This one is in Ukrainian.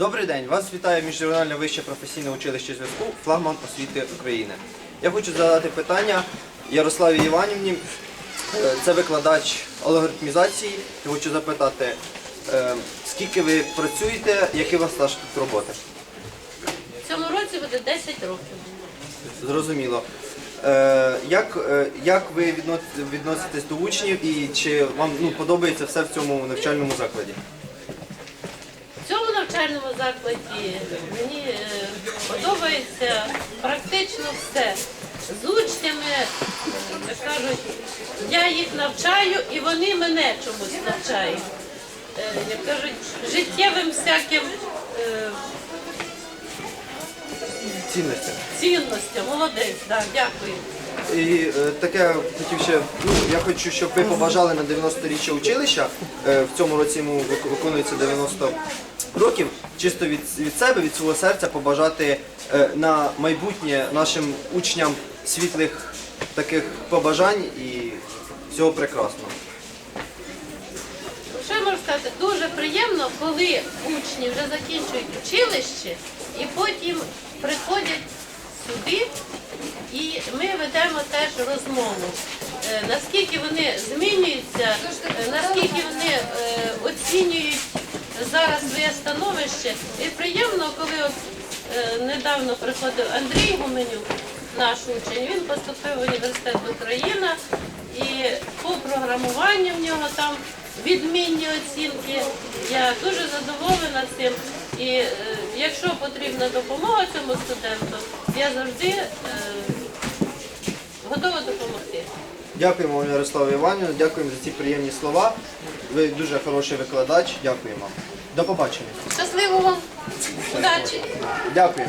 Добрий день, вас вітає Міжрегіональне вище професійне училище зв'язку Флагман освіти України. Я хочу задати питання Ярославі Іванівні. Е, Це викладач алгоритмізації. Я хочу запитати, е, скільки ви працюєте, який у вас стаж тут роботи? В цьому році буде 10 років. Зрозуміло. Е, Як, як ви відноситесь до учнів і чи вам ну, подобається все в цьому навчальному закладі? Навчальному закладі мені е, подобається практично все. З учнями, е, як кажуть, я їх навчаю і вони мене чомусь навчають. Е, Як кажуть, життєвим всяким Цінності. цінностям. Молодець, так, дякую. І таке хотів ще, ну я хочу, щоб ви побажали на 90-річчя училища. Е, в цьому році йому виконується 90 років. Чисто від, від себе, від свого серця побажати е, на майбутнє нашим учням світлих таких побажань і всього прекрасного. Що я можу сказати? Дуже приємно, коли учні вже закінчують училище і потім приходять сюди, і ми ведемо теж розмову. Е, Наскільки вони змінюються, е, наскільки вони е, оцінюють зараз своє становище. І приємно, коли от е, недавно приходив Андрій Гуменюк, наш учень, він поступив в університет Україна і по програмуванню в нього там відмінні оцінки. Я дуже задоволена цим. І е, якщо потрібна допомога цьому студенту, я завжди е, готова допомогти. Дякуємо вам, Ярославу Іванівну, дякуємо за ці приємні слова. Ви дуже хороший викладач. Дякуємо. До побачення. Щасливо вам! Удачі! Дякую.